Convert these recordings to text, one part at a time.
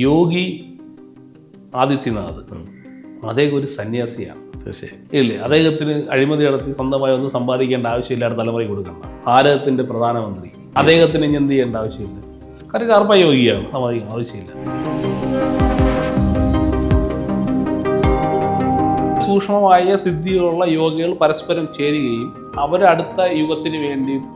യോഗി ആദിത്യനാഥ് അദ്ദേഹം ഒരു സന്യാസിയാണ്. തീർച്ചയായും. ഇല്ലേ? അദ്ദേഹത്തിന് അഴിമതി നടത്തി സ്വന്തമായി ഒന്നും സമ്പാദിക്കേണ്ട ആവശ്യമില്ലാത്ത തലമുറയ്ക്ക് കൊടുക്കണം ഭാരതത്തിന്റെ പ്രധാനമന്ത്രി. അദ്ദേഹത്തിന് ഇനി എന്ത് ചെയ്യേണ്ട ആവശ്യമില്ല. കാര്യം കർമ്മയോഗിയാണ്. നമുക്ക് ആവശ്യമില്ല. സൂക്ഷ്മമായ സിദ്ധികളുള്ള യോഗികൾ പരസ്പരം ചേരുകയും അവരടുത്ത യുഗത്തിന് വേണ്ടിയും ആ,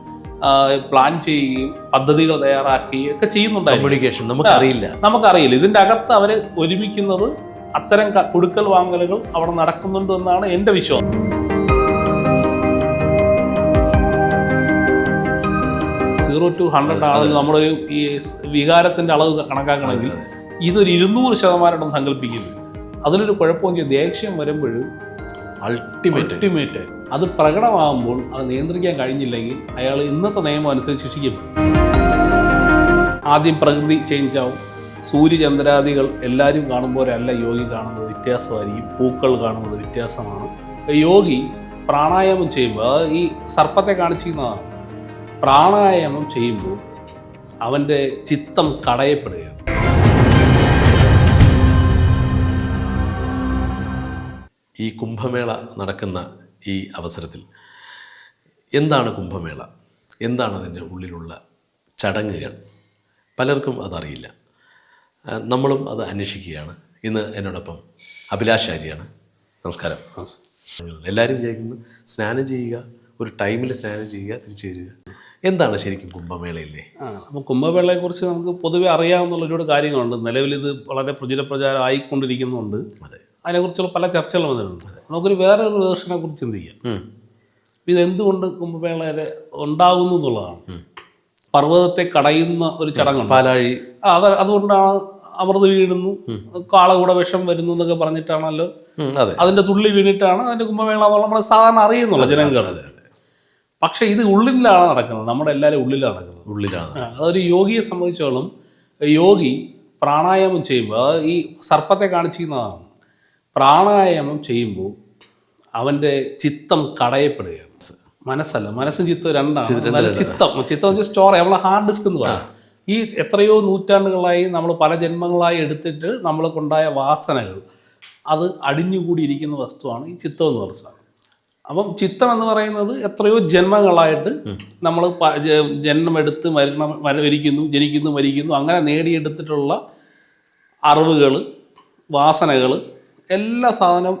പ്ലാൻ ചെയ്യുകയും പദ്ധതികൾ തയ്യാറാക്കുകയും ഒക്കെ ചെയ്യുന്നുണ്ടായിരുന്നു. കമ്മ്യൂണിക്കേഷൻ നമുക്കറിയില്ല. നമുക്കറിയില്ല. ഇതിന്റെ അകത്ത് അവർ ഒരുമിക്കുന്നത് അത്തരം കൊടുക്കൽ വാങ്ങലുകൾ അവിടെ നടക്കുന്നുണ്ട് എന്നാണ് എന്റെ വിശ്വാസം. സീറോ ടു ഹൺഡ്രഡ് ആണെങ്കിൽ നമ്മളൊരു ഈ വികാരത്തിന്റെ അളവ് കണക്കാക്കണമെങ്കിൽ ഇതൊരു ഇരുന്നൂറ് ശതമാനം സങ്കല്പിക്കുന്നു. അതിലൊരു കുഴപ്പമെങ്കിൽ ദേഷ്യം വരുമ്പോഴും അൾട്ടിമേറ്റ് അൾട്ടിമേറ്റ് അത് പ്രകടമാകുമ്പോൾ അത് നിയന്ത്രിക്കാൻ കഴിഞ്ഞില്ലെങ്കിൽ അയാൾ ഇന്നത്തെ നിയമം അനുസരിച്ച് ശിക്ഷിക്കും. ആദ്യം പ്രകൃതി ചേഞ്ച് ആവും. സൂര്യചന്ദ്രാദികൾ എല്ലാവരും കാണുമ്പോഴല്ല യോഗി കാണുന്നത് വ്യത്യാസമായിരിക്കും. പൂക്കൾ കാണുന്നത് വ്യത്യാസമാണ്. യോഗി പ്രാണായാമം ചെയ്യുമ്പോൾ ഈ സർപ്പത്തെ കാണിച്ചിരുന്നതാണ് പ്രാണായാമം ചെയ്യുമ്പോൾ അവന്റെ ചിത്തം കടയപ്പെടുകയാണ് ഈ കുംഭമേള നടക്കുന്ന ഈ അവസരത്തിൽ. എന്താണ് കുംഭമേള? എന്താണ് അതിന്റെ ഉള്ളിലുള്ള ചടങ്ങുകൾ? പലർക്കും അതറിയില്ല. നമ്മളും അത് അന്വേഷിക്കുകയാണ്. ഇന്ന് എന്നോടൊപ്പം അഭിലാഷാരിയാണ് നമസ്കാരം. എല്ലാവരും വിചാരിക്കുന്നു സ്നാനം ചെയ്യുക ഒരു ടൈമിൽ സ്നാനം ചെയ്യുക തിരിച്ചു വരിക എന്താണ് ശരിക്കും കുംഭമേളയില്ലേ ആ അപ്പോൾ കുംഭമേളയെക്കുറിച്ച് നമുക്ക് പൊതുവെ അറിയാവുന്ന ഒരുപാട് കാര്യങ്ങളുണ്ട്. നിലവിൽ ഇത് വളരെ പ്രചുരപ്രചാരം ആയിക്കൊണ്ടിരിക്കുന്നുണ്ട് അതെ. അതിനെക്കുറിച്ചുള്ള പല ചർച്ചകളും വന്നിട്ടുണ്ട്. നമുക്കൊരു വേറെ ഒരു വേർഷനെ കുറിച്ച് ചിന്തിക്കാം. ഇതെന്തുകൊണ്ട് കുംഭമേള ഉണ്ടാകുന്നു എന്നുള്ളതാണ്. പർവതത്തെ കടയുന്ന ഒരു ചടങ്ങുണ്ട് പാലാഴി. അത് അതുകൊണ്ടാണ് അമൃത് വീഴുന്നു. കാളകൂട വിഷം വരുന്നു എന്നൊക്കെ പറഞ്ഞിട്ടാണല്ലോ. അതിന്റെ തുള്ളി വീണിട്ടാണ് അതിന്റെ കുംഭമേള എന്നുള്ള നമ്മൾ സാധാരണ അറിയുന്നുള്ളൂ ജനങ്ങൾ പക്ഷെ ഇത് ഉള്ളിലാണ് നടക്കുന്നത്. നമ്മുടെ എല്ലാവരും ഉള്ളിലാണ് നടക്കുന്നത്. ഉള്ളിലാണ്. അതൊരു യോഗിയെ സംബന്ധിച്ചോളം യോഗി പ്രാണായാമം ചെയ്യുമ്പോൾ അത് ഈ സർപ്പത്തെ കാണിച്ചിരുന്നതാണ്. പ്രാണായാമം ചെയ്യുമ്പോൾ അവന്റെ ചിത്തം കടയപ്പെടുകയാണ് മനസ്സല്ല മനസ്സും ചിത്തവും രണ്ടാണ്. ചിത്തം ചിത്തം എന്ന് സ്റ്റോറി നമ്മളെ ഹാർഡ് ഡിസ്ക് എന്ന് പറയാം. ഈ എത്രയോ നൂറ്റാണ്ടുകളായി നമ്മൾ പല ജന്മങ്ങളായി എടുത്തിട്ട് നമ്മൾക്കുണ്ടായ വാസനകൾ അത് അടിഞ്ഞുകൂടിയിരിക്കുന്ന വസ്തുവാണ് ഈ ചിത്തം എന്ന് പറയുന്ന സാധനം അപ്പം ചിത്തം എന്ന് പറയുന്നത് എത്രയോ ജന്മങ്ങളായിട്ട് നമ്മൾ ജന്മമെടുത്ത് മരണം മരിക്കുന്നു ജനിക്കുന്നു മരിക്കുന്നു അങ്ങനെ നേടിയെടുത്തിട്ടുള്ള അറിവുകൾ വാസനകൾ എല്ലാ സാധനവും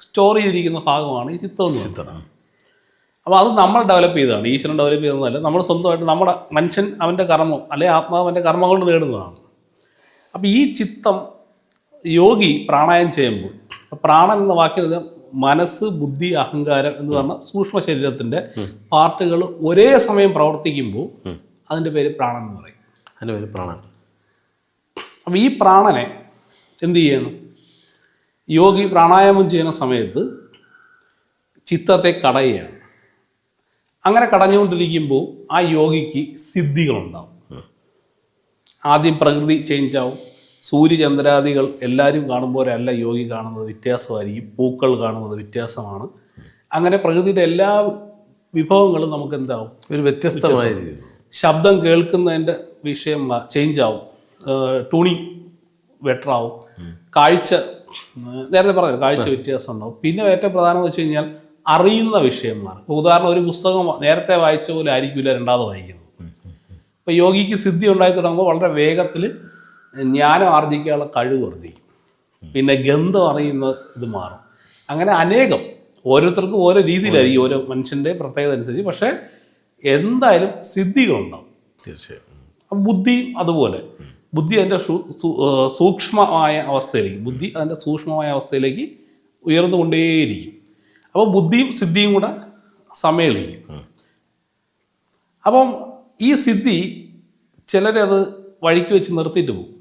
സ്റ്റോർ ചെയ്തിരിക്കുന്ന ഭാഗമാണ് ഈ ചിത്രം എന്ന് പറയുന്നത്. അപ്പോൾ അത് നമ്മൾ ഡെവലപ്പ് ചെയ്തതാണ്. ഈശ്വരൻ ഡെവലപ്പ് ചെയ്തതല്ല. നമ്മൾ സ്വന്തമായിട്ട് നമ്മുടെ മനുഷ്യൻ അവന്റെ കർമ്മം അല്ലെ ആത്മാവ് അവന്റെ കർമ്മം കൊണ്ട് നേടുന്നതാണ്. അപ്പോൾ ഈ ചിത്തം യോഗി പ്രാണായം ചെയ്യുമ്പോൾ പ്രാണൻ എന്ന വാക്കിന് മനസ്സ് ബുദ്ധി അഹങ്കാരം എന്ന് പറഞ്ഞ സൂക്ഷ്മ ശരീരത്തിന്റെ പാർട്ടുകൾ ഒരേ സമയം പ്രവർത്തിക്കുമ്പോൾ അതിന്റെ പേര് പ്രാണൻ എന്ന് പറയും. അതിന്റെ പേര് പ്രാണൻ. അപ്പോൾ ഈ പ്രാണനെ എന്ത് ചെയ്യണം? യോഗി പ്രാണായാമം ചെയ്യുന്ന സമയത്ത് ചിത്തത്തെ കടയുകയാണ്. അങ്ങനെ കടഞ്ഞുകൊണ്ടിരിക്കുമ്പോൾ ആ യോഗിക്ക് സിദ്ധികളുണ്ടാവും. ആദ്യം പ്രകൃതി ചേഞ്ച് ആവും. സൂര്യചന്ദ്രാദികൾ എല്ലാവരും കാണുമ്പോഴല്ല യോഗി കാണുന്നത് വ്യത്യാസമായിരിക്കും. പൂക്കൾ കാണുന്നത് വ്യത്യാസമാണ്. അങ്ങനെ പ്രകൃതിയുടെ എല്ലാ വിഭവങ്ങളും നമുക്ക് എന്താവും? ഒരു വ്യത്യസ്തമായ രീതിയിൽ. ശബ്ദം കേൾക്കുന്നതിന്റെ വിഷയം ചേഞ്ച് ആവും. ടൂണിങ് ബെറ്റർ ആവും. കാഴ്ച നേരത്തെ പറഞ്ഞു കാഴ്ച വ്യത്യാസം ഉണ്ടാവും പിന്നെ ഏറ്റവും പ്രധാനം എന്ന് വെച്ച് കഴിഞ്ഞാൽ അറിയുന്ന വിഷയം മാറും ഇപ്പോൾ ഉദാഹരണം ഒരു പുസ്തകം നേരത്തെ വായിച്ച പോലെ ആയിരിക്കില്ല രണ്ടാമത് വായിക്കുന്നത്. ഇപ്പൊ യോഗിക്ക് സിദ്ധി ഉണ്ടായി തുടങ്ങുമ്പോൾ വളരെ വേഗത്തിൽ ജ്ഞാനം ആർജിക്കാനുള്ള കഴിവ് വർദ്ധിക്കും. പിന്നെ ഗന്ധം അറിയുന്ന ഇത് മാറും. അങ്ങനെ അനേകം ഓരോരുത്തർക്കും ഓരോ രീതിയിലായിരിക്കും ഓരോ മനുഷ്യന്റെ പ്രത്യേകത അനുസരിച്ച്. പക്ഷേ എന്തായാലും സിദ്ധികളുണ്ടാവും. തീർച്ചയായും. ബുദ്ധിയും അതുപോലെ. ബുദ്ധി അതിന്റെ സൂക്ഷ്മമായ അവസ്ഥയിലേക്ക് ബുദ്ധി അതിന്റെ സൂക്ഷ്മമായ അവസ്ഥയിലേക്ക് ഉയർന്നുകൊണ്ടേയിരിക്കും. അപ്പോൾ ബുദ്ധിയും സിദ്ധിയും കൂടെ സമയലിക്കും. അപ്പം ഈ സിദ്ധി ചിലരത് വഴിക്ക് വെച്ച് നിർത്തിയിട്ട് പോകും.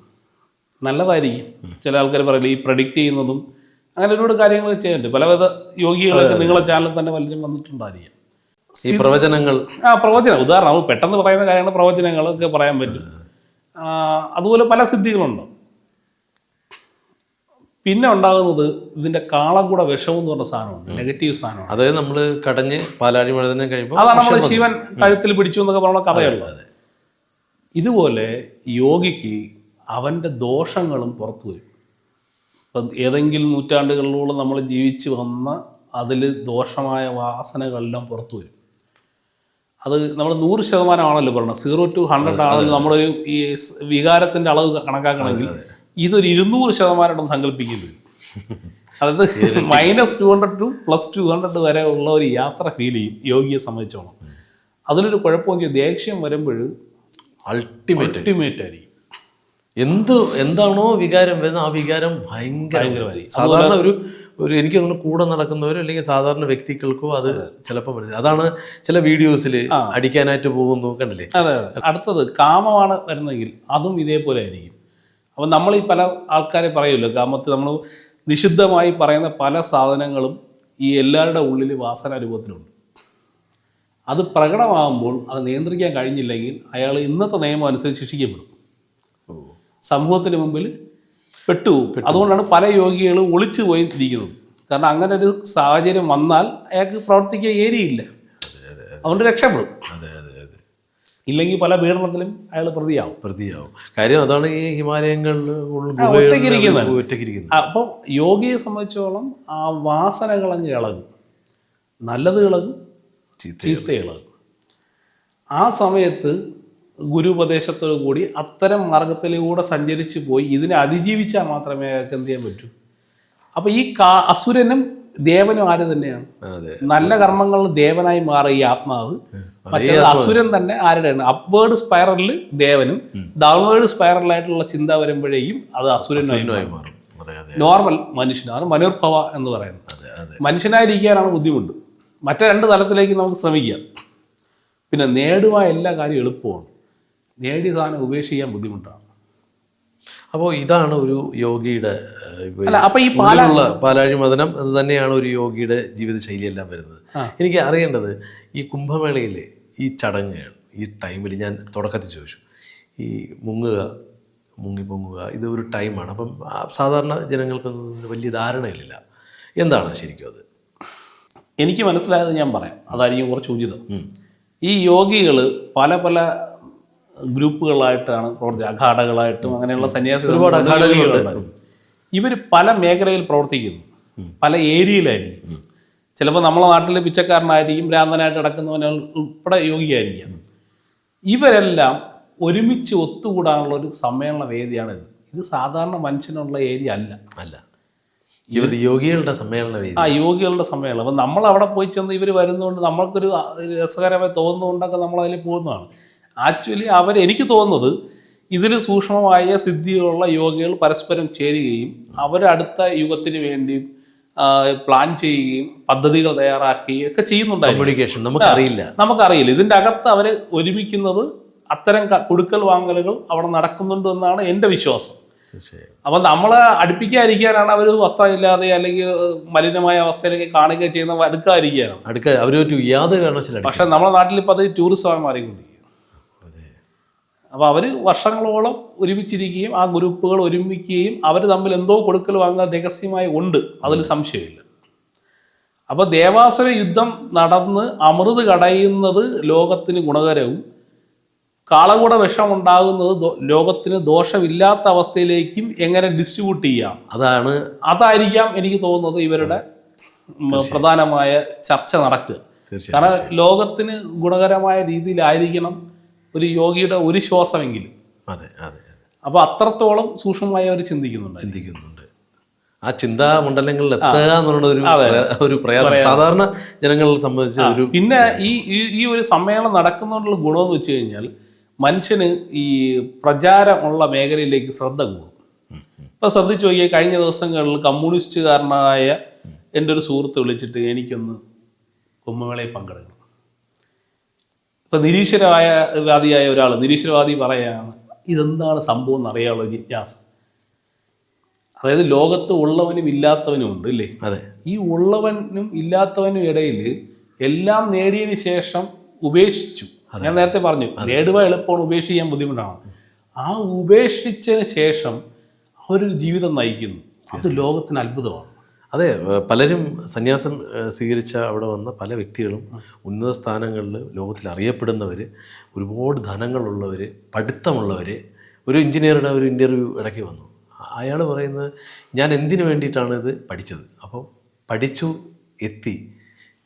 നല്ലതായിരിക്കും. ചില ആൾക്കാർ പറയില്ല ഈ പ്രഡിക്റ്റ് ചെയ്യുന്നതും അങ്ങനെ ഒരുപാട് കാര്യങ്ങൾ ചെയ്യാനുണ്ട്. പലവിധ യോഗികളൊക്കെ നിങ്ങളെ ചാനലിൽ തന്നെ പലരും വന്നിട്ടുണ്ടായിരിക്കും. ഈ പ്രവചനങ്ങൾ. ആ പ്രവചനം. ഉദാഹരണം പെട്ടെന്ന് പറയുന്ന കാര്യങ്ങൾ പ്രവചനങ്ങളൊക്കെ പറയാൻ പറ്റും. അതുപോലെ പല സിദ്ധികളുണ്ട്. പിന്നെ ഉണ്ടാകുന്നത് ഇതിന്റെ കാളം കൂടെ വിഷം എന്ന് പറഞ്ഞ സാധനമാണ് നെഗറ്റീവ് സാധനമാണ്. അതായത് നമ്മൾ കടഞ്ഞ് പാലാഴി മഴതനം കഴിയുമ്പോൾ അതാണ് നമ്മൾ ശിവൻ കഴുത്തിൽ പിടിച്ചു എന്നൊക്കെ പറഞ്ഞ കഥയുള്ളത്. ഇതുപോലെ യോഗിക്ക് അവന്റെ ദോഷങ്ങളും പുറത്തു വരും. ഇപ്പം ഏതെങ്കിലും നൂറ്റാണ്ടുകളിലൂടെ നമ്മൾ ജീവിച്ചു വന്ന അതിൽ ദോഷമായ വാസനകളെല്ലാം പുറത്തു വരും. അത് നമ്മൾ നൂറ് ശതമാനമാണല്ലോ പറയുന്നത് സീറോ ടു ഹൺഡ്രഡ് ആണല്ലോ നമ്മളൊരു ഈ വികാരത്തിന്റെ വികാരത്തിന്റെ അളവ് കണക്കാക്കണമെങ്കിൽ ഇതൊരു ഇരുന്നൂറ് ശതമാനം സങ്കല്പിക്കുന്നത് അതായത് minus two hundred two plus two hundred വരെ ഉള്ള ഒരു യാത്ര ഫീൽ ചെയ്യും യോഗിയെ സംബന്ധിച്ചോളം. അതിലൊരു കുഴപ്പമെന്ന് വെച്ചാൽ ദേഷ്യം വരുമ്പോൾ അൾട്ടിമേറ്റ് അൾട്ടിമേറ്റ് ആയിരിക്കും. എന്ത് എന്താണോ വികാരം വരുന്നത് ആ വികാരം ഭയങ്കര ഭയങ്കരമായിരിക്കും. സാധാരണ ഒരു ഒരു എനിക്ക് തോന്നുന്നു കൂടെ നടക്കുന്നവരോ അല്ലെങ്കിൽ സാധാരണ വ്യക്തികൾക്കോ അത് ചിലപ്പോൾ വരുന്നത്. അതാണ് ചില വീഡിയോസിൽ അടിക്കാനായിട്ട് പോകുന്നു കണ്ടില്ലേ? അതെ അതെ. അടുത്തത് കാമമാണ് വരുന്നതെങ്കിൽ അതും ഇതേപോലെ ആയിരിക്കും. അപ്പം നമ്മൾ ഈ പല ആൾക്കാരെ പറയുമല്ലോ കാമത്തിൽ നമ്മൾ നിഷിദ്ധമായി പറയുന്ന പല സാധനങ്ങളും ഈ എല്ലാവരുടെ ഉള്ളിൽ വാസന രൂപത്തിലുണ്ട്. അത് പ്രകടമാകുമ്പോൾ അത് നിയന്ത്രിക്കാൻ കഴിഞ്ഞില്ലെങ്കിൽ അയാൾ ഇന്നത്തെ നിയമം അനുസരിച്ച് ശിക്ഷിക്കപ്പെടും. സമൂഹത്തിന് മുമ്പിൽ പെട്ടുപോകും അതുകൊണ്ടാണ് പല യോഗികളും ഒളിച്ചു പോയി ഇരിക്കുന്നത് കാരണം അങ്ങനെ ഒരു സാഹചര്യം വന്നാൽ അയാൾക്ക് പ്രവർത്തിക്കാൻ ഏരിയയില്ല. അതുകൊണ്ട് രക്ഷപ്പെടും. ഇല്ലെങ്കിൽ പല പീഡനത്തിലും അയാൾ പ്രതിയാവും. പ്രതിയാവും. കാര്യം അതാണ് ഈ ഹിമാലയങ്ങളിൽ ആ, അപ്പോൾ അപ്പം യോഗിയെ സംബന്ധിച്ചോളം ആ വാസനകളങ്ങ് ഇളകും നല്ലത് ഇളകും ചീത്ത ഇളകും. ആ സമയത്ത് ഗുരുപദേശത്തോടു കൂടി അത്തരം മാർഗത്തിലൂടെ സഞ്ചരിച്ച് പോയി ഇതിനെ അതിജീവിച്ചാൽ മാത്രമേ അയാൾക്ക് എന്ത് ചെയ്യാൻ പറ്റൂ. അപ്പോൾ ഈ കാ അസുരനും ദേവനും ആര് തന്നെയാണ്? നല്ല കർമ്മങ്ങൾ ദേവനായി മാറി ഈ ആത്മാവ്. മറ്റേ അസുരൻ തന്നെ ആരുടെയാണ്? അപ്വേർഡ് സ്പൈറലിൽ ദേവനും ഡൗൺവേർഡ് സ്പൈറലായിട്ടുള്ള ചിന്ത വരുമ്പോഴേക്കും അത് അസുരനായി മാറും. നോർമൽ മനുഷ്യനാണ് മനോർഭവ എന്ന് പറയുന്നത്. മനുഷ്യനായിരിക്കാനാണ് ബുദ്ധിമുട്ട്. മറ്റേ രണ്ട് തലത്തിലേക്ക് നമുക്ക് ശ്രമിക്കാം. പിന്നെ നേടുവാൻ എല്ലാ കാര്യവും എളുപ്പമാണ്. നേടിയ സാധനം ഉപേക്ഷിക്കാൻ ബുദ്ധിമുട്ടാണ്. അപ്പോൾ ഇതാണ് ഒരു യോഗിയുടെ അപ്പോൾ അല്ല ഈ പാലുള്ള പാലാഴി മതനം എന്ന് തന്നെയാണ് ഒരു യോഗിയുടെ ജീവിതശൈലിയെല്ലാം വരുന്നത്. എനിക്ക് അറിയേണ്ടത് ഈ കുംഭമേളയിലെ ഈ ചടങ്ങുകൾ ഈ ടൈമിൽ ഞാൻ തുടക്കത്തിൽ ചോദിച്ചു. ഈ മുങ്ങുക മുങ്ങിപ്പൊങ്ങുക ഇത് ഒരു ടൈമാണ്. അപ്പം സാധാരണ ജനങ്ങൾക്കൊന്നും വലിയ ധാരണയില്ല എന്താണ് ശരിക്കും അത്? എനിക്ക് മനസ്സിലായത് ഞാൻ പറയാം. അതായിരിക്കും കുറച്ച് ഉചിതം. ഈ യോഗികൾ പല പല ഗ്രൂപ്പുകളായിട്ടാണ് പ്രവർത്തിച്ചത് അഖാഡകളായിട്ടും അങ്ങനെയുള്ള സന്യാസി ഒരുപാട് അഖാഡകളുണ്ട്. ഇവർ പല മേഖലയിൽ പ്രവർത്തിക്കുന്നു. പല ഏരിയയിലായിരിക്കും. ചിലപ്പോൾ നമ്മളെ നാട്ടിൽ പിച്ചക്കാരനായിരിക്കും ഭ്രാന്തനായിട്ട് കിടക്കുന്നവനെ ഉൾപ്പെടെ യോഗിയായിരിക്കാം. ഇവരെല്ലാം ഒരുമിച്ച് ഒത്തുകൂടാനുള്ള ഒരു സമ്മേളന വേദിയാണ് ഇത് ഇത് സാധാരണ മനുഷ്യനുള്ള ഏരിയ അല്ല. അല്ല. ഇവർ യോഗികളുടെ സമ്മേളന വേദി. ആ യോഗികളുടെ സമ്മേളനം. അപ്പം നമ്മൾ അവിടെ പോയി ചെന്ന് ഇവർ വരുന്നതുകൊണ്ട് നമ്മൾക്കൊരു രസകരമായി തോന്നുന്നതുകൊണ്ടൊക്കെ നമ്മൾ അതിൽ പോകുന്നതാണ്. ആക്ച്വലി അവർ എനിക്ക് തോന്നുന്നത് ഇതിൽ സൂക്ഷ്മമായ സിദ്ധിയുള്ള യോഗികൾ പരസ്പരം ചേരുകയും അവരടുത്ത യുഗത്തിന് വേണ്ടി പ്ലാൻ ചെയ്യുകയും പദ്ധതികൾ തയ്യാറാക്കുകയും ഒക്കെ ചെയ്യുന്നുണ്ടായിരുന്നു കമ്മ്യൂണിക്കേഷൻ നമുക്കറിയില്ല നമുക്കറിയില്ല. ഇതിന്റെ അകത്ത് അവർ ഒരുമിക്കുന്നത് അത്തരം കൊടുക്കൽ വാങ്ങലുകൾ അവിടെ നടക്കുന്നുണ്ട് എന്നാണ് എന്റെ വിശ്വാസം. അപ്പൊ നമ്മളെ അടുപ്പിക്കാതിരിക്കാനാണ് അവർ വസ്ത്രമില്ലാതെ അല്ലെങ്കിൽ മലിനമായ അവസ്ഥയിലേക്ക് കാണുകയും ചെയ്യുന്ന അടുക്കാതിരിക്കാനാണ്. അടുക്ക അവരൊരു യാതൊരു കാരണവശാലും പക്ഷെ നമ്മുടെ നാട്ടിൽ ഇപ്പോൾ അത് ടൂറിസമായി മാറിക്കൊണ്ടിരിക്കും അപ്പോൾ അവർ വർഷങ്ങളോളം ഒരുമിച്ചിരിക്കുകയും ആ ഗ്രൂപ്പുകൾ ഒരുമിക്കുകയും അവർ തമ്മിൽ എന്തോ കൊടുക്കൽ വാങ്ങാൻ രഹസ്യമായി ഉണ്ട്. അതിൽ സംശയമില്ല. അപ്പോൾ ദേവാസുര യുദ്ധം നടന്ന് അമൃത് കടയുന്നത് ലോകത്തിന് ഗുണകരവും കാളകൂട വിഷം ഉണ്ടാകുന്നത് ദോ- ലോകത്തിന് ദോഷമില്ലാത്ത അവസ്ഥയിലേക്കും എങ്ങനെ ഡിസ്ട്രിബ്യൂട്ട് ചെയ്യാം? അതാണ് അതായിരിക്കാം എനിക്ക് തോന്നുന്നത് ഇവരുടെ പ്രധാനമായ ചർച്ച നടക്കുക. കാരണം ലോകത്തിന് ഗുണകരമായ രീതിയിലായിരിക്കണം. ഒരു യോഗിയുടെ ഒരു ശ്വാസമെങ്കിലും. അതെ അതെ. അപ്പോൾ അത്രത്തോളം സൂക്ഷ്മമായി അവർ ചിന്തിക്കുന്നുണ്ട്. ചിന്തിക്കുന്നുണ്ട്. ആ ചിന്താ മണ്ഡലങ്ങളിൽ എത്തുക എന്നുള്ള ഒരു ഒരു പ്രയാസം. സാധാരണ ജനങ്ങളെ സംബന്ധിച്ച് ഒരു പിന്നെ ഈ ഈ- ഈ ഒരു സമ്മേളനം നടക്കുന്നതിനുള്ള ഗുണമെന്ന് വെച്ച് കഴിഞ്ഞാൽ മനുഷ്യന് ഈ പ്രചാരമുള്ള മേഖലയിലേക്ക് ശ്രദ്ധ കൂടും. ഇപ്പൊ ശ്രദ്ധിച്ചു നോക്കിയാൽ കഴിഞ്ഞ ദിവസങ്ങളിൽ കമ്മ്യൂണിസ്റ്റുകാരനായ എന്റെ ഒരു സുഹൃത്ത് വിളിച്ചിട്ട് എനിക്കൊന്ന് കുംഭമേളയിൽ പങ്കെടുക്കണം. ഇപ്പൊ നിരീശ്വരവായ വാദിയായ ഒരാൾ നിരീശ്വരവാദി പറയാണ് ഇതെന്താണ് സംഭവം എന്നറിയാനുള്ള ജിജ്ഞാസ അതായത് ലോകത്ത് ഉള്ളവനും ഇല്ലാത്തവനും ഉണ്ട് അല്ലേ അതെ. ഈ ഉള്ളവനും ഇല്ലാത്തവനും ഇടയിൽ എല്ലാം നേടിയതിന് ശേഷം ഉപേക്ഷിച്ചു. ഞാൻ നേരത്തെ പറഞ്ഞു നേടുക എളുപ്പമാണ് ചെയ്യാൻ ബുദ്ധിമുട്ടാണ്. ആ ഉപേക്ഷിച്ചതിന് ശേഷം അവരൊരു ജീവിതം നയിക്കുന്നു. അത് ലോകത്തിന് അത്ഭുതമാണ്. അതെ പലരും സന്യാസം സ്വീകരിച്ച അവിടെ വന്ന പല വ്യക്തികളും ഉന്നത സ്ഥാനങ്ങളിൽ ലോകത്തിൽ അറിയപ്പെടുന്നവർ ഒരുപാട് ധനങ്ങളുള്ളവർ പഠിത്തമുള്ളവർ ഒരു എഞ്ചിനീയറുടെ ഒരു ഇന്റർവ്യൂ ഇടയ്ക്ക് വന്നു. അയാൾ പറയുന്നത് ഞാൻ എന്തിനു വേണ്ടിയിട്ടാണ് ഇത് പഠിച്ചത്? അപ്പോൾ പഠിച്ചു എത്തി.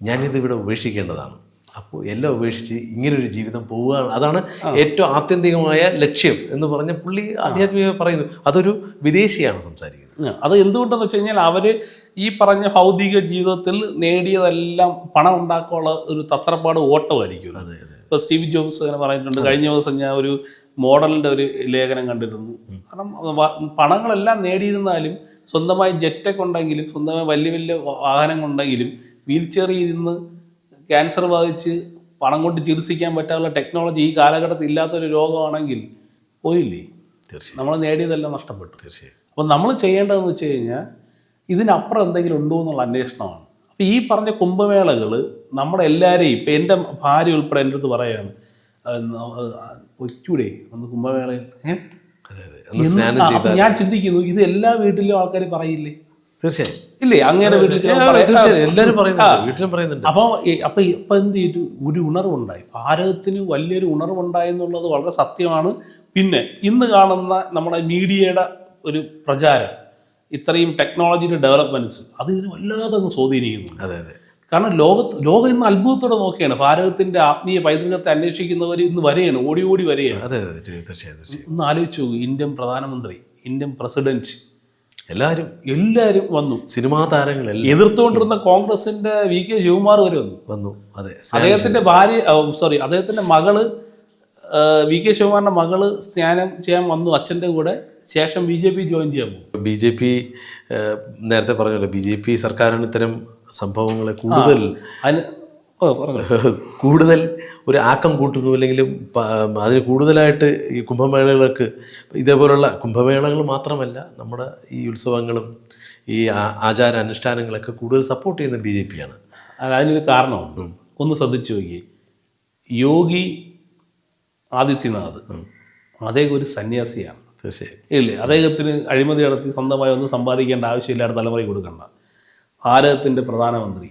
ഞാനിത് ഇവിടെ ഉപേക്ഷിക്കേണ്ടതാണ്. അപ്പോൾ എല്ലാം ഉപേക്ഷിച്ച് ഇങ്ങനൊരു ജീവിതം പോവുകയാണ് അതാണ് ഏറ്റവും ആത്യന്തികമായ ലക്ഷ്യം എന്ന് പറഞ്ഞ പുള്ളി ആധ്യാത്മിക പറയുന്നു. അതൊരു വിദേശിയാണ് സംസാരിക്കുന്നത്. അത് എന്തുകൊണ്ടെന്ന് വെച്ച് കഴിഞ്ഞാൽ അവർ ഈ പറഞ്ഞ ഭൗതിക ജീവിതത്തിൽ നേടിയതെല്ലാം പണം ഉണ്ടാക്കാനുള്ള ഒരു തത്രപ്പാട് ഓട്ടമായിരിക്കും. ഇപ്പോൾ സ്റ്റീവ് ജോബ്സ് അങ്ങനെ പറഞ്ഞിട്ടുണ്ട് കഴിഞ്ഞ ദിവസം ഞാൻ ഒരു മോഡലിന്റെ ഒരു ലേഖനം കണ്ടിരുന്നു. കാരണം പണങ്ങളെല്ലാം നേടിയിരുന്നാലും സ്വന്തമായി ജെറ്റൊക്കെ ഉണ്ടെങ്കിലും സ്വന്തമായി വലിയ വലിയ വാഹനങ്ങളുണ്ടെങ്കിലും വീൽ ചെയറിൽ ഇരുന്ന് ക്യാൻസർ ബാധിച്ച് പണം കൊണ്ട് ചികിത്സിക്കാൻ പറ്റാനുള്ള ടെക്നോളജി ഈ കാലഘട്ടത്തിൽ ഇല്ലാത്തൊരു രോഗമാണെങ്കിൽ പോയില്ലേ? തീർച്ചയായും. നമ്മൾ നേടിയതെല്ലാം നഷ്ടപ്പെട്ടു. തീർച്ചയായും. അപ്പം നമ്മൾ ചെയ്യേണ്ടതെന്ന് വെച്ച് കഴിഞ്ഞാൽ ഇതിനപ്പുറം എന്തെങ്കിലും ഉണ്ടോ എന്നുള്ള അന്വേഷണമാണ്. അപ്പം ഈ പറഞ്ഞ കുംഭമേളകൾ നമ്മുടെ എല്ലാവരെയും ഇപ്പം എന്റെ ഭാര്യ ഉൾപ്പെടെ എന്റെ അടുത്ത് പറയാണ് പൊയ്ക്കൂടെ ഒന്ന് കുംഭമേളയിൽ. അപ്പം ഞാൻ ചിന്തിക്കുന്നു ഇത് എല്ലാ വീട്ടിലും ആൾക്കാർ പറയില്ലേ? തീർച്ചയായും. ഇല്ലേ? അങ്ങനെ വീട്ടിൽ എല്ലാവരും വീട്ടിലും പറയുന്നുണ്ട്. അപ്പോൾ അപ്പോൾ ഇപ്പം എന്ത് ചെയ്തു? ഒരു ഉണർവുണ്ടായി. ഭാരതത്തിന് വലിയൊരു ഉണർവുണ്ടായി എന്നുള്ളത് വളരെ സത്യമാണ്. പിന്നെ ഇന്ന് കാണുന്ന നമ്മുടെ മീഡിയയുടെ ഒരു പ്രചാരം. ഇത്രയും ടെക്നോളജിയുടെ ഡെവലപ്മെന്റ്സ് അത് ഇതിന് വല്ലാതെ അങ്ങ് സ്വാധീനിക്കുന്നു. അതെ അതെ. കാരണം ലോകത്ത് ലോകം ഇന്ന് അത്ഭുതത്തോടെ നോക്കുകയാണ്. ഭാരതത്തിന്റെ ആത്മീയ പൈതൃകത്തെ അന്വേഷിക്കുന്നവർ ഇന്ന് വരെയാണ് ഓടി ഓടി വരെയാണ്. അതെ അതെ തീർച്ചയായും ഒന്ന് ആലോചിച്ചു ഇന്ത്യൻ പ്രധാനമന്ത്രി ഇന്ത്യൻ പ്രസിഡന്റ് എല്ലാവരും എല്ലാവരും വന്നു. സിനിമാ താരങ്ങളെല്ലാം എതിർത്തുകൊണ്ടിരുന്ന കോൺഗ്രസിന്റെ വി കെ ശിവകുമാർ വരെ വന്നു. വന്നു. അതെ അദ്ദേഹത്തിന്റെ ഭാര്യ സോറി അദ്ദേഹത്തിന്റെ മകൾ വി കെ ശിവകുമാറിന്റെ മകൾ സ്നാനം ചെയ്യാൻ വന്നു അച്ഛന്റെ കൂടെ. ശേഷം ബി ജെ പി ജോയിൻ ചെയ്യാൻ പോകും. ബി ജെ പി നേരത്തെ പറഞ്ഞല്ലോ ബി ജെ പി സർക്കാരിന് ഇത്തരം സംഭവങ്ങളെ കൂടുതൽ കൂടുതൽ ഒരു ആക്കം കൂട്ടുന്നു അല്ലെങ്കിലും അതിന് കൂടുതലായിട്ട് ഈ കുംഭമേളകൾക്ക് ഇതേപോലുള്ള കുംഭമേളകൾ മാത്രമല്ല നമ്മുടെ ഈ ഉത്സവങ്ങളും ഈ ആചാര അനുഷ്ഠാനങ്ങളൊക്കെ കൂടുതൽ സപ്പോർട്ട് ചെയ്യുന്ന ബി ജെ പി ആണ്. അതിനൊരു കാരണമുണ്ട്. ഒന്ന് ശ്രദ്ധിച്ചു നോക്കി യോഗി ആദിത്യനാഥ്. അദ്ദേഹം ഒരു സന്യാസിയാണ്. തീർച്ചയായും. ഇല്ലേ? അദ്ദേഹത്തിന് അഴിമതി നടത്തി സ്വന്തമായി ഒന്നും സമ്പാദിക്കേണ്ട ആവശ്യമില്ലാത്ത തലമുറയ്ക്ക് കൊടുക്കണ്ട. ഭാരതത്തിന്റെ പ്രധാനമന്ത്രി.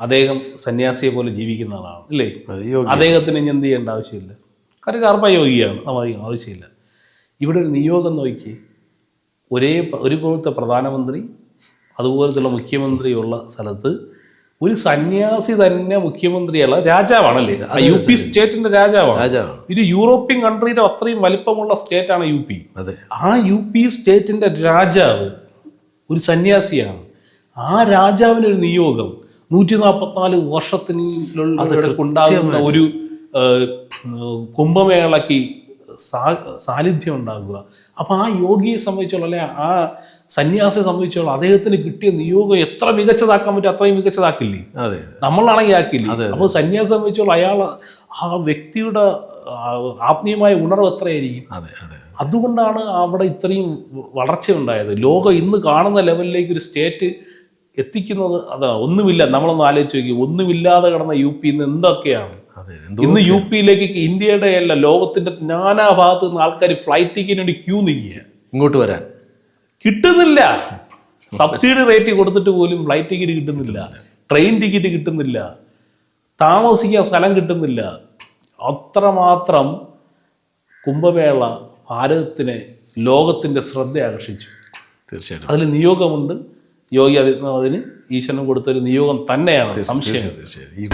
അദ്ദേഹം സന്യാസിയെ പോലെ ജീവിക്കുന്ന ആളാണ്. ഇല്ലേ? അദ്ദേഹത്തിന് ഇനി എന്ത് ചെയ്യേണ്ട ആവശ്യമില്ല. കാര്യം കർമ്മയോഗിയാണ് നമ്മൾ ആവശ്യമില്ല. ഇവിടെ ഒരു നിയോഗം നോക്കി. ഒരേ ഒരു ഒരുപോലത്തെ പ്രധാനമന്ത്രി അതുപോലത്തുള്ള മുഖ്യമന്ത്രിയുള്ള സ്ഥലത്ത് ഒരു സന്യാസി തന്നെ മുഖ്യമന്ത്രിയല്ല രാജാവാണല്ലേ? യു പി സ്റ്റേറ്റിന്റെ രാജാവാണ്. രാജാവാണ്. ഇത് യൂറോപ്യൻ കൺട്രിയുടെ അത്രയും വലിപ്പമുള്ള സ്റ്റേറ്റാണ് യു പി. അതെ. ആ യു പി സ്റ്റേറ്റിന്റെ രാജാവ് ഒരു സന്യാസിയാണ്. ആ രാജാവിന് ഒരു നിയോഗം നൂറ്റി നാൽപ്പത്തിനാല് വർഷത്തിനുള്ളിൽ ഉണ്ടാകുന്ന ഒരു കുംഭമേളക്ക് കുംഭമേളയ്ക്ക് സാ- സാന്നിധ്യം ഉണ്ടാകുക. അപ്പൊ ആ യോഗിയെ സംബന്ധിച്ചുള്ള അല്ലെ ആ സന്യാസിയെ സംബന്ധിച്ചോളം അദ്ദേഹത്തിന് കിട്ടിയ നിയോഗം എത്ര മികച്ചതാക്കാൻ പറ്റും അത്രയും മികച്ചതാക്കില്ലേ? അതെ. നമ്മളാണെങ്കിൽ ആക്കില്ലേ? അപ്പോൾ സന്യാസം സംബന്ധിച്ചോളം അയാൾ ആ വ്യക്തിയുടെ ആത്മീയമായ ഉണർവ് എത്രയായിരിക്കും? അതെ അതെ. അതുകൊണ്ടാണ് അവിടെ ഇത്രയും വളർച്ച ഉണ്ടായത്. ലോകം ഇന്ന് കാണുന്ന ലെവലിലേക്ക് ഒരു സ്റ്റേറ്റ് എത്തിക്കുന്നത് അതാ ഒന്നുമില്ല. നമ്മളൊന്ന് ആലോചിച്ച് നോക്കി ഒന്നുമില്ലാതെ കിടന്ന യു പി ഇന്ന് എന്തൊക്കെയാണ്? ഇന്ന് യു പിയിലേക്ക് ഇന്ത്യയുടെ അല്ല ലോകത്തിന്റെ നാനാ ഭാഗത്ത് നിന്ന് ആൾക്കാർ ഫ്ലൈറ്റ് ടിക്കറ്റിന് വേണ്ടി ക്യൂ നിൽക്കുക ഇങ്ങോട്ട് വരാൻ. കിട്ടുന്നില്ല. സബ്സിഡി റേറ്റ് കൊടുത്തിട്ട് പോലും ഫ്ലൈറ്റ് ടിക്കറ്റ് കിട്ടുന്നില്ല. ട്രെയിൻ ടിക്കറ്റ് കിട്ടുന്നില്ല. താമസിക്കാൻ സ്ഥലം കിട്ടുന്നില്ല. അത്രമാത്രം കുംഭമേള ഭാരതത്തിനെ ലോകത്തിന്റെ ശ്രദ്ധ ആകർഷിച്ചു. തീർച്ചയായിട്ടും. അതിൽ നിയോഗമുണ്ട്. യോഗി ആദിത്യനാഥിന് ഈശ്വരൻ കൊടുത്തൊരു നിയോഗം തന്നെയാണ്. സംശയം. തീർച്ചയായും ഈ